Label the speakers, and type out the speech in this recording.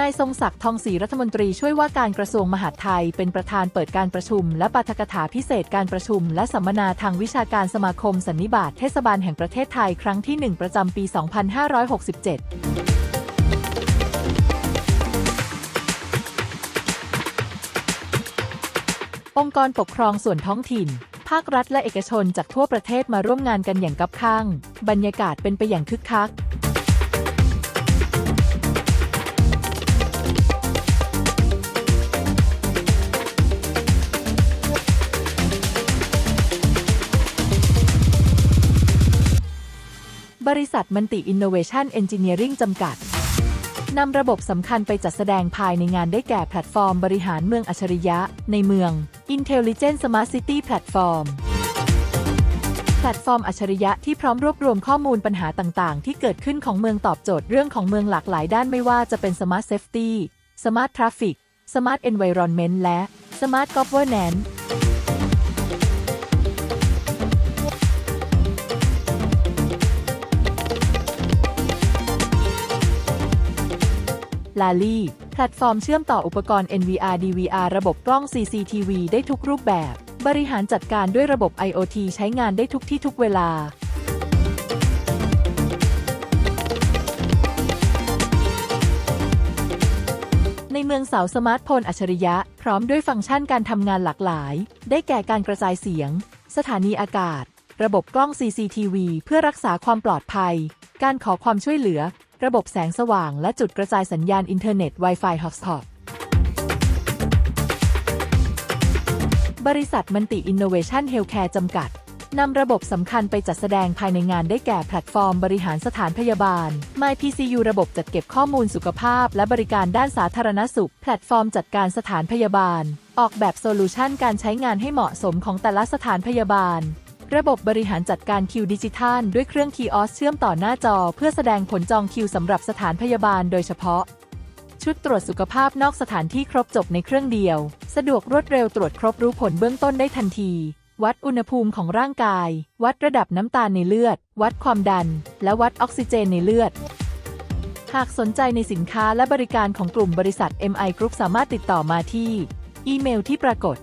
Speaker 1: นายทรงศักดิ์ทองศรีรัฐมนตรีช่วยว่าการกระทรวงมหาดไทย เป็นประธานเปิดการประชุม และปาฐกถาพิเศษการประชุม และสัมมนาทางวิชาการสมาคมสันนิบาตเทศบาลแห่งประเทศไทยครั้งที่ 1 ประจำปี 2567องค์กรปกครองส่วนท้องถิ่น ภาครัฐและเอกชนจากทั่วประเทศมาร่วมงานกันอย่างกับข้าง บรรยากาศเป็นไปอย่างคึกคัก บริษัทมันติอินโนเวชันเอนจิเนียริงจำกัดนำระบบสำคัญไปจัดแสดงภายในงานได้แก่แพลตฟอร์มบริหารเมืองอัจฉริยะ ในเมือง Intelligent Smart City Platform แพลตฟอร์มอัจฉริยะที่พร้อมรวบรวมข้อมูลปัญหาต่าง ๆ ที่เกิดขึ้นของเมืองตอบโจทย์เรื่องของเมืองหลากหลายด้านไม่ว่าจะเป็น Smart Safety Smart Traffic Smart Environment และ Smart Governance ลาลี่แพลตฟอร์มเชื่อมต่ออุปกรณ์ NVR DVR ระบบกล้อง CCTV ได้ทุกรูปแบบ บริหารจัดการด้วยระบบ IoT ใช้งานได้ทุกที่ทุกเวลาในเมืองเสาสมาร์ทโฟนอัจฉริยะ พร้อมด้วยฟังก์ชันการทำงานหลากหลาย ได้แก่การกระจายเสียง สถานีอากาศ ระบบกล้อง CCTV เพื่อรักษาความปลอดภัย การขอความช่วยเหลือ ระบบแสงสว่างและจุดกระจายสัญญาณอินเทอร์เน็ต Wi-Fi Hotspot บริษัทมันติอินโนเวชันเฮลท์แคร์จำกัดนำระบบสำคัญไปจัดแสดงภายในงานได้แก่แพลตฟอร์มบริหารสถานพยาบาล MyPCU ระบบจัดเก็บข้อมูลสุขภาพ และบริการด้านสาธารณสุข แพลตฟอร์มจัดการสถานพยาบาล ออกแบบโซลูชันการใช้งานให้เหมาะสมของแต่ละสถานพยาบาล ระบบบริหารจัดการคิวดิจิทัลด้วยเครื่องคีออสเชื่อมต่อหน้าจอ เพื่อแสดงผลจองคิวสำหรับสถานพยาบาลโดยเฉพาะ ชุดตรวจสุขภาพนอกสถานที่ครบจบในเครื่องเดียว สะดวกรวดเร็วตรวจครบรู้ผลเบื้องต้นได้ทันที วัดอุณหภูมิของร่างกาย วัดระดับน้ำตาลในเลือด วัดความดัน และวัดออกซิเจนในเลือดหากสนใจในสินค้าและบริการของกลุ่มบริษัท MI Group สามารถติดต่อมาที่ อีเมลที่ปรากฏ